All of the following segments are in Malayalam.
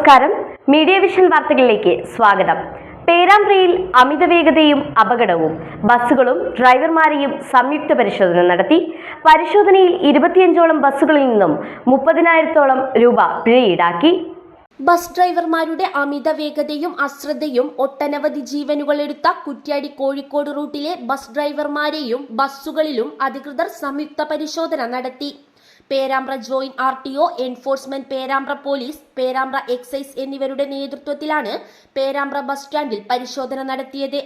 നമസ്കാരം. മീഡിയ വിഷൻ വാർത്തകളിലേക്ക് സ്വാഗതം. പേരാമ്പ്രയിൽ അമിത വേഗതയും അപകടവും. ബസ്സുകളും ഡ്രൈവർമാരെയും സംയുക്ത പരിശോധന നടത്തി. പരിശോധനയിൽ ഇരുപത്തിയഞ്ചോളം ബസ്സുകളിൽ നിന്നും മുപ്പതിനായിരത്തോളം രൂപ പിഴ ഈടാക്കി ബസ് ഡ്രൈവർമാരുടെ അമിത വേഗതയും അശ്രദ്ധയും ഒട്ടനവധി ജീവനുകൾ എടുത്ത കുറ്റ്യാടി കോഴിക്കോട് റൂട്ടിലെ ബസ് ഡ്രൈവർമാരെയും ബസ്സുകളിലും അധികൃതർ സംയുക്ത പരിശോധന നടത്തി. Perambra joint R T O enforcement Perambra police Perambra excise എന്നിവരുടെ നേതൃത്വത്തിലാണ് പേരാമ്പ്ര ബസ് സ്റ്റാൻഡിൽ പരിശോധന നടത്തിയത്.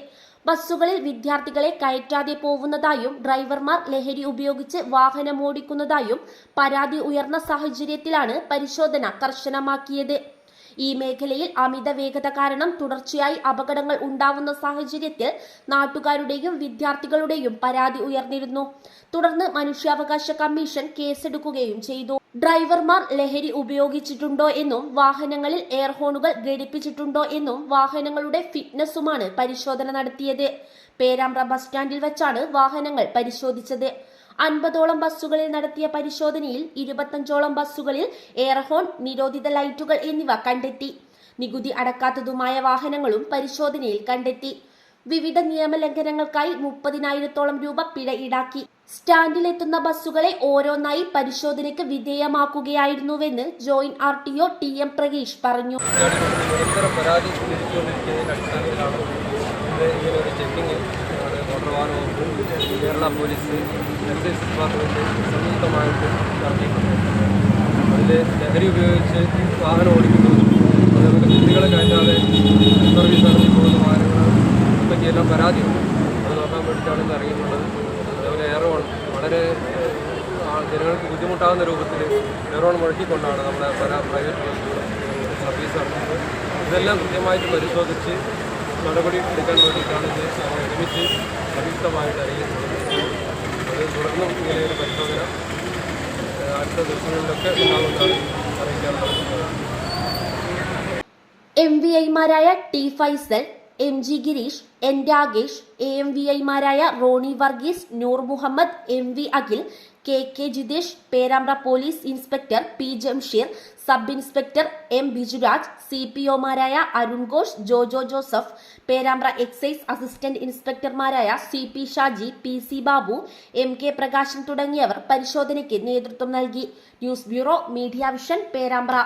ബസ്സുകളിൽ വിദ്യാർത്ഥികളെ കയറ്റാതെ പോകുന്നതായും ഡ്രൈവർമാർ ലഹരി ഉപയോഗിച്ച് വാഹനം ഓടിക്കുന്നതായും പരാതി ഉയർന്ന സാഹചര്യത്തിലാണ് പരിശോധന കർശനമാക്കിയത്. ഈ മേഖലയിൽ അമിത വേഗത കാരണം തുടർച്ചയായി അപകടങ്ങൾ ഉണ്ടാവുന്ന സാഹചര്യത്തിൽ നാട്ടുകാരുടെയും വിദ്യാർത്ഥികളുടെയും പരാതി ഉയർന്നിരുന്നു. തുടർന്ന് മനുഷ്യാവകാശ കമ്മീഷൻ കേസെടുക്കുകയും ചെയ്തു. ഡ്രൈവർമാർ ലഹരി ഉപയോഗിച്ചിട്ടുണ്ടോ എന്നും വാഹനങ്ങളിൽ എയർ ഹോണുകൾ ഘടിപ്പിച്ചിട്ടുണ്ടോ എന്നും വാഹനങ്ങളുടെ ഫിറ്റ്നസുമാണ് പരിശോധന നടത്തിയത്. പേരാമ്പ്ര ബസ് സ്റ്റാൻഡിൽ വെച്ചാണ് വാഹനങ്ങൾ പരിശോധിച്ചത്. അൻപതോളം ബസ്സുകളിൽ നടത്തിയ പരിശോധനയിൽ ഇരുപത്തഞ്ചോളം ബസ്സുകളിൽ എയർഹോൺ നിരോധിത ലൈറ്റുകൾ എന്നിവ കണ്ടെത്തി. നികുതി അടക്കാത്തതുമായ വാഹനങ്ങളും പരിശോധനയിൽ കണ്ടെത്തി. വിവിധ നിയമലംഘനങ്ങൾക്കായി മുപ്പതിനായിരത്തോളം രൂപ പിഴ ഈടാക്കി. സ്റ്റാൻഡിലെത്തുന്ന ബസ്സുകളെ ഓരോന്നായി പരിശോധനയ്ക്ക് വിധേയമാക്കുകയായിരുന്നുവെന്ന് joint R T O T M Prakeesh പറഞ്ഞു നിരന്തരം പരാതി ലഭിച്ചുകൊണ്ടിരിക്കുന്നതിന്റെ അടിസ്ഥാനത്തിലാണ് ഇന്ന് ഇങ്ങനെ ഒരു ചെക്കിങ് നമ്മുടെ മോട്ടോർ വാഹന വകുപ്പ് കേരള പോലീസ് എക്സൈസ് ഡിപ്പാർട്ട്മെന്റ് സംയുക്തമായിട്ട് നടത്തിയിട്ടുണ്ട് അതിൽ ലഹരി ഉപയോഗിച്ച് വാഹനം ഓടിക്കുന്നതും അതുപോലെ കുട്ടികളെ കയറ്റാതെ സർവീസ് നടത്തി പോകുന്ന വാഹനങ്ങൾ പറ്റിയെല്ലാം പരാതിയുണ്ട്. അത് നോക്കാൻ വേണ്ടിയിട്ടാണ് ഇന്ന് ഇറങ്ങിയിട്ടുള്ളത്. അതുപോലെ എയറോൺ വളരെ ജനങ്ങൾക്ക് ബുദ്ധിമുട്ടാകുന്ന രൂപത്തിൽ എയറോൺ മുഴക്കിക്കൊണ്ടാണ് നമ്മുടെ പല പ്രൈവറ്റ് ബസ്സുകളും സർവീസ് നടത്തുന്നത്. ഇതെല്ലാം കൃത്യമായിട്ട് പരിശോധിച്ച് നടപടി എടുക്കാൻ വേണ്ടിയിട്ടാണ് ഇത് ഒരുമിച്ച് എം വി ഐമാരായ T Faisal M G Gireesh N Ragesh A M V ഐമാരായ Roni Varghese Noor Muhammad M V Akhil K K Jithesh Perambra police inspector P Jamsheer sub inspector M Bijuraj C P ഒമാരായ Arun Ghosh Jojo Joseph Perambra excise assistant ഇൻസ്പെക്ടർമാരായ C P Shaji P C Babu M K Prakashan തുടങ്ങിയവർ പരിശോധനയ്ക്ക് നേതൃത്വം നൽകി. News bureau media vision Perambra.